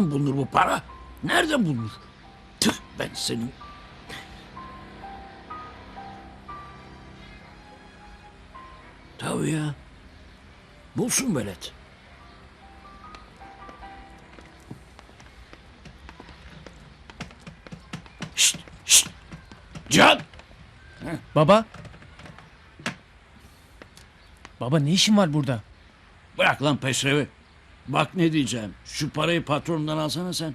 Nereden bulunur bu para? Nereden bulunur? Tüh ben senin. Tabii ya. Bulsun velet. Şşt, şşt. Cihan! Baba. Baba ne işin var burada? Bırak lan peşrevi. Bak ne diyeceğim. Şu parayı patronundan alsana sen.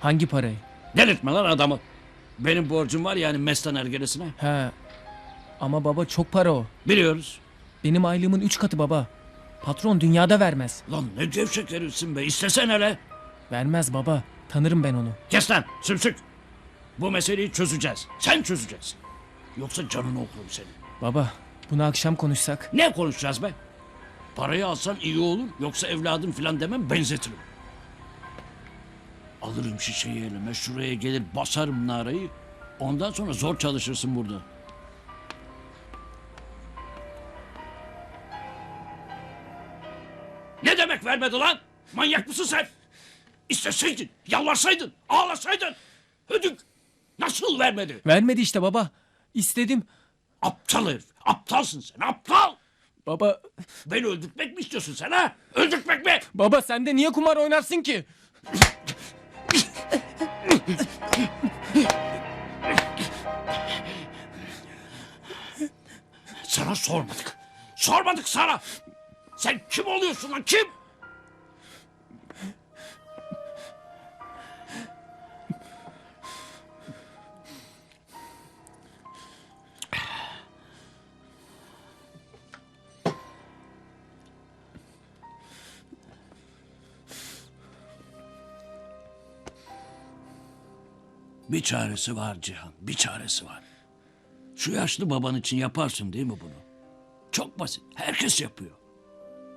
Hangi parayı? Delirtme lan adamı. Benim borcum var yani Mestan ergelesine. He. Ama baba çok para o. Biliyoruz. Benim aylığımın üç katı baba. Patron dünyada vermez. Lan ne gevşek herifsin be. İstesen hele. Vermez baba. Tanırım ben onu. Kes lan sümsük. Bu meseleyi çözeceğiz. Sen çözeceksin. Yoksa canını okurum senin. Baba bunu akşam konuşsak. Ne konuşacağız be? Parayı alsan iyi olur. Yoksa evladım filan demem benzetirim. Alırım şişeyi elime. Şuraya gelir basarım narayı. Ondan sonra zor çalışırsın burada. Ne demek vermedi lan? Manyak mısın sen? İsteseydin, yalvarsaydın, ağlasaydın. Hödük. Nasıl vermedi? Vermedi işte baba. İstedim. Aptal herif. Aptalsın sen, aptal. Baba Beni öldürtmek mi istiyorsun sen ha? Öldürtmek mi? baba sen de niye kumar oynarsın ki? Sana sormadık. Sormadık sana. Sen kim oluyorsun lan kim? Bir çaresi var Cihan, bir çaresi var. Şu yaşlı baban için yaparsın değil mi bunu? Çok basit, herkes yapıyor.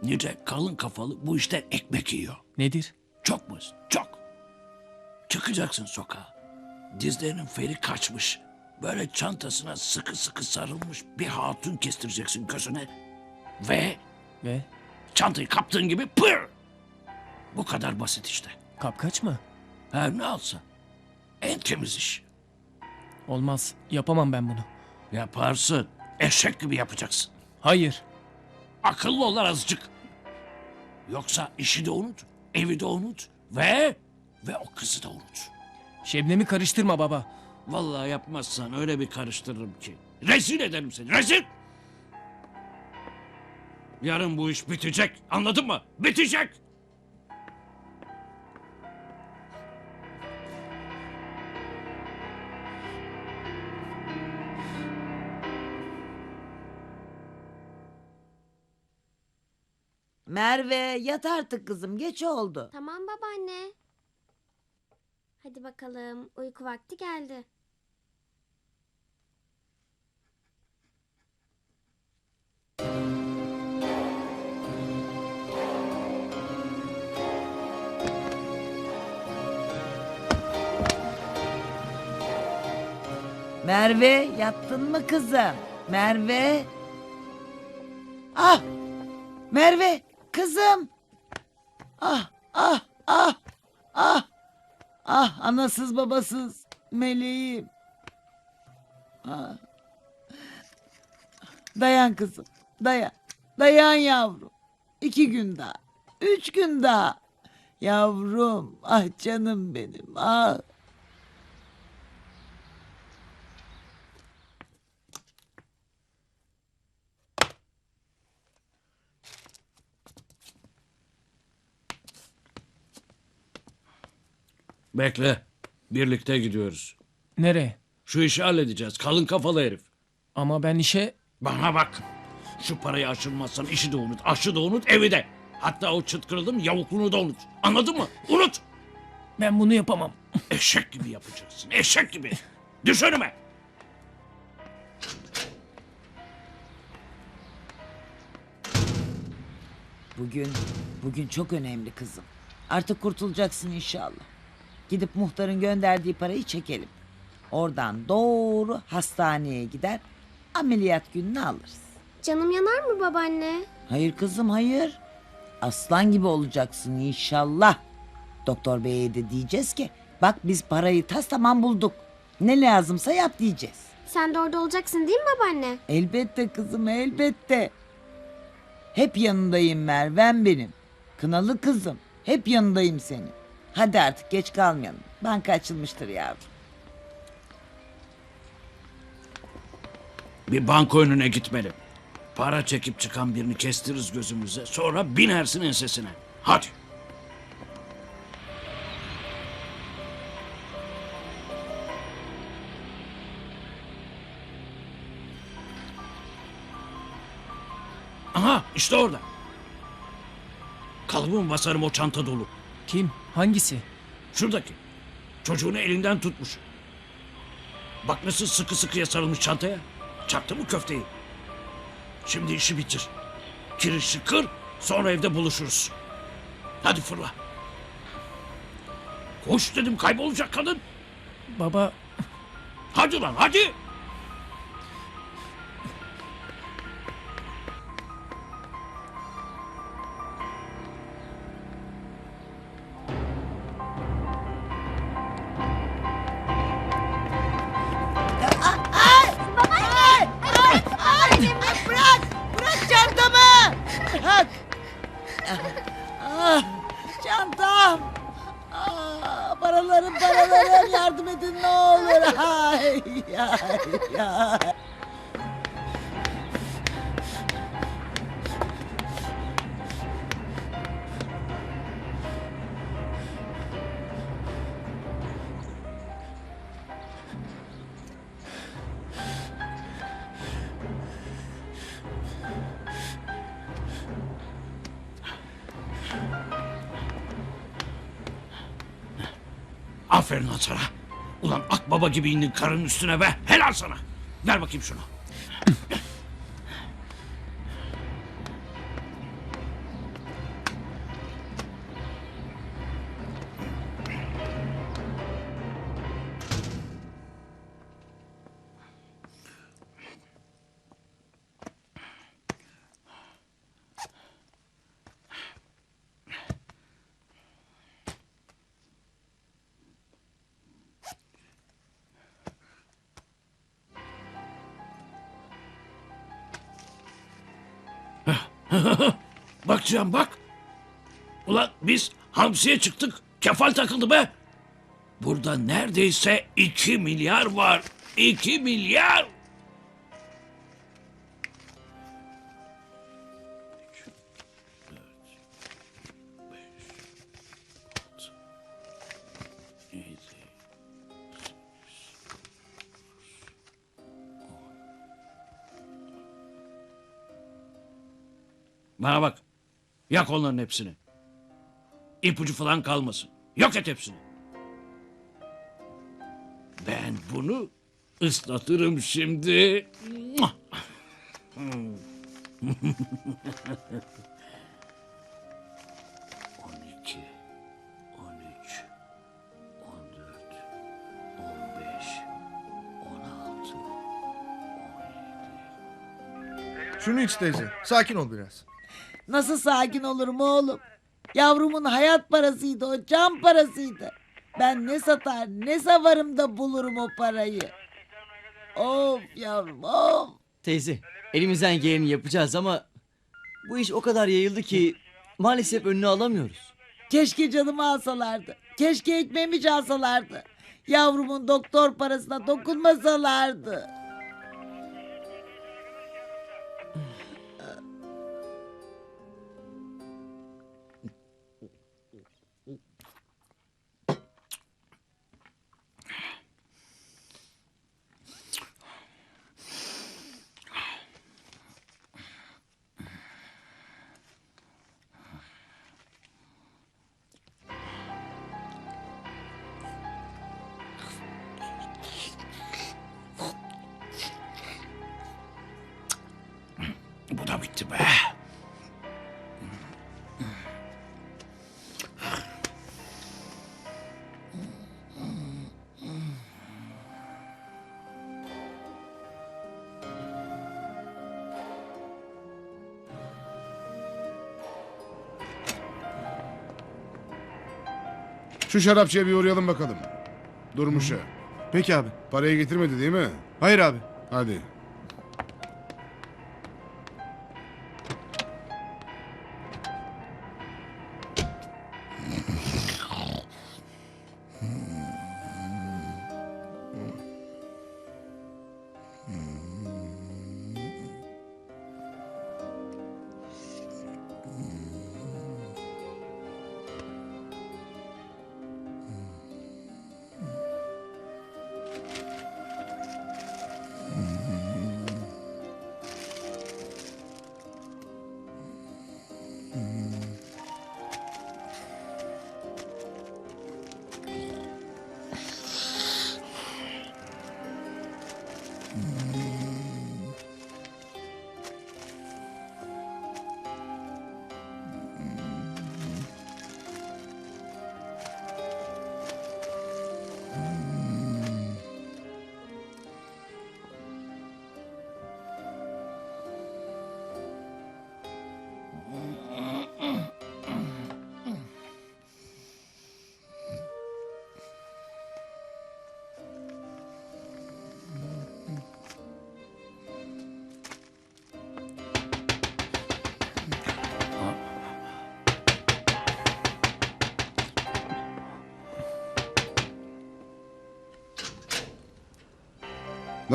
Nice kalın kafalı bu işten ekmek yiyor. Nedir? Çok basit, çok. Çıkacaksın sokağa. Dizlerinin feri kaçmış. Böyle çantasına sıkı sıkı sarılmış bir hatun kestireceksin gözüne. Ve Ve çantayı kaptığın gibi pır! Bu kadar basit işte. kapkaç mı? Her ne alsa. En temiz iş. Olmaz. Yapamam ben bunu. Yaparsın. Eşek gibi yapacaksın. Hayır. Akıllı ol lan azıcık. Yoksa işi de unut, evi de unut ve ve o kızı da unut. Şebnem'i karıştırma baba. Vallahi yapmazsan öyle bir karıştırırım ki. Rezil ederim seni, rezil! Yarın bu iş bitecek, anladın mı? Bitecek! Merve yat artık kızım geç oldu. Tamam babaanne. Hadi bakalım uyku vakti geldi. Merve yattın mı kızım? Merve. Ah! Merve kızım. Ah ah ah ah. Ah anasız babasız meleğim. Ah. Dayan kızım dayan. Dayan yavrum. İki gün daha. Üç gün daha. Yavrum ah canım benim ah. Bekle, birlikte gidiyoruz. Nereye? Şu işi halledeceğiz, kalın kafalı herif. Ama ben işe... Bana bak. Şu parayı aşırmazsan işi de unut, aşı da unut, evi de. Hatta o çıt kırıldım yavukluğunu da unut. Anladın mı? Unut. Ben bunu yapamam. Eşek gibi yapacaksın, eşek gibi. Düş önüme. Bugün, bugün çok önemli kızım. Artık kurtulacaksın inşallah. Gidip muhtarın gönderdiği parayı çekelim. Oradan doğru hastaneye gider, ameliyat gününü alırız. Canım yanar mı babaanne? Hayır kızım hayır. Aslan gibi olacaksın inşallah. Doktor beye de diyeceğiz ki bak biz parayı tas tamam bulduk. Ne lazımsa yap diyeceğiz. Sen de orada olacaksın değil mi babaanne? Elbette kızım elbette. Hep yanındayım Mervem benim. Kınalı kızım. Hep yanındayım senin. Hadi artık geç kalmayalım. Banka açılmıştır yavrum. Bir banka önüne gitmeli. Para çekip çıkan birini kestiririz gözümüze. Sonra binersin ensesine. Hadi. Aha işte orada. Kalıbımı basarım o çanta dolu. Kim? Hangisi? Şuradaki. Çocuğunu elinden tutmuş. Bak nasıl sıkı sıkıya sarılmış çantaya. Çaktı mı köfteyi? Şimdi işi bitir. Kirişi kır, sonra evde buluşuruz. Hadi fırla. Koş dedim kaybolacak kadın. Baba Hadi lan hadi. Ah, çantam! Ah, paralarım paralarım yardım edin ne olur. Ay, ay, ay. Aferin lan sana. Ulan akbaba gibi indin karının üstüne be. Helal sana. Ver bakayım şunu. Bak Cihan bak. Ulan biz hamsiye çıktık. Kefal takıldı be. Burada neredeyse iki milyar var. İki milyar. Bana bak. Yak onların hepsini. İpucu falan kalmasın. Yok et hepsini. Ben bunu ıslatırım şimdi. On iki, on üç, on dört, on beş, on altı, on yedi. Şunu iç teyze. Sakin ol biraz. Nasıl sakin olurum oğlum? Yavrumun hayat parasıydı o can parasıydı. Ben ne satar ne savarım da bulurum o parayı. Of yavrum of. Teyze, elimizden geleni yapacağız ama bu iş o kadar yayıldı ki maalesef önünü alamıyoruz. Keşke canımı alsalardı. Keşke ekmeğimi çalsalardı. Yavrumun doktor parasına dokunmasalardı. Şu şarapçıya bir uğrayalım bakalım. Durmuş'a. Peki abi. Parayı getirmedi değil mi? Hayır abi. Hadi.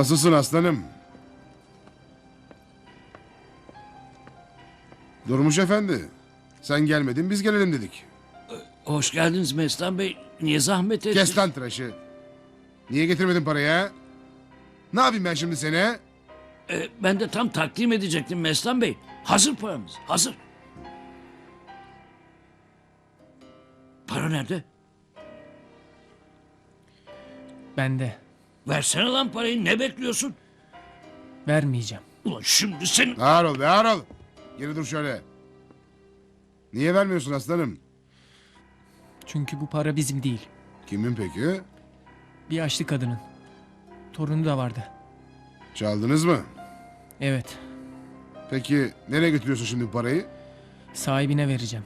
Nasılsın aslanım? Durmuş efendi. Sen gelmedin biz gelelim dedik. Hoş geldiniz Mestan Bey. Niye zahmet ettiniz? Kes lan tıraşı. Niye getirmedin parayı ha? Ne yapayım ben şimdi seni ha? Ee, ben de tam takdim edecektim Mestan Bey. Hazır paramız, hazır. Para nerede? Bende. Versene lan parayı, ne bekliyorsun? Vermeyeceğim. Ulan şimdi senin... Ağır ol be ağır ol. Geri dur şöyle. Niye vermiyorsun aslanım? Çünkü bu para bizim değil. Kimin peki? Bir yaşlı kadının. Torunu da vardı. Çaldınız mı? Evet. Peki nereye götürüyorsun şimdi bu parayı? Sahibine vereceğim.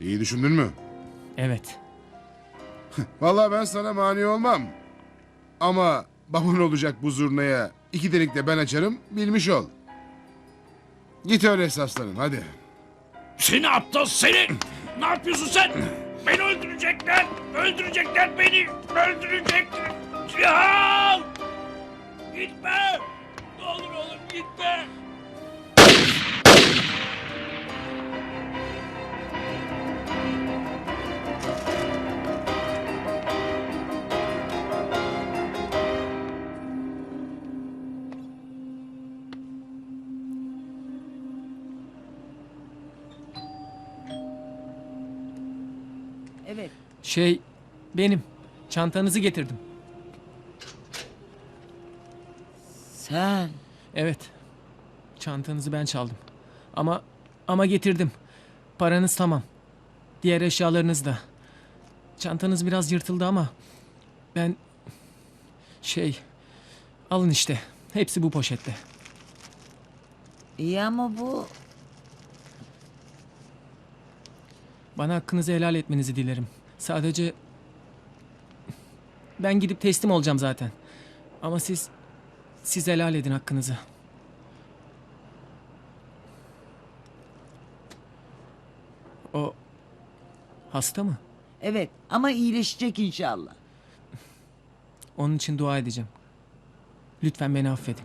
İyi düşündün mü? Evet. Vallahi ben sana mani olmam. Ama babun olacak bu zurnaya iki delik de ben açarım bilmiş ol. Git öyle aslanım hadi. Seni aptal seni! Ne yapıyorsun sen? Beni öldürecekler! Öldürecekler beni! Öldürecekler! Cihan! Gitme! Ne olur oğlum gitme! Şey benim. Çantanızı getirdim. Sen. Evet. Çantanızı ben çaldım. Ama ama getirdim. Paranız tamam. Diğer eşyalarınız da. Çantanız biraz yırtıldı ama ben şey alın işte. Hepsi bu poşette. İyi ama bu Bana hakkınızı helal etmenizi dilerim. Sadece ben gidip teslim olacağım zaten. Ama siz siz helal edin hakkınızı. O hasta mı? evet ama iyileşecek inşallah. Onun için dua edeceğim. Lütfen beni affedin.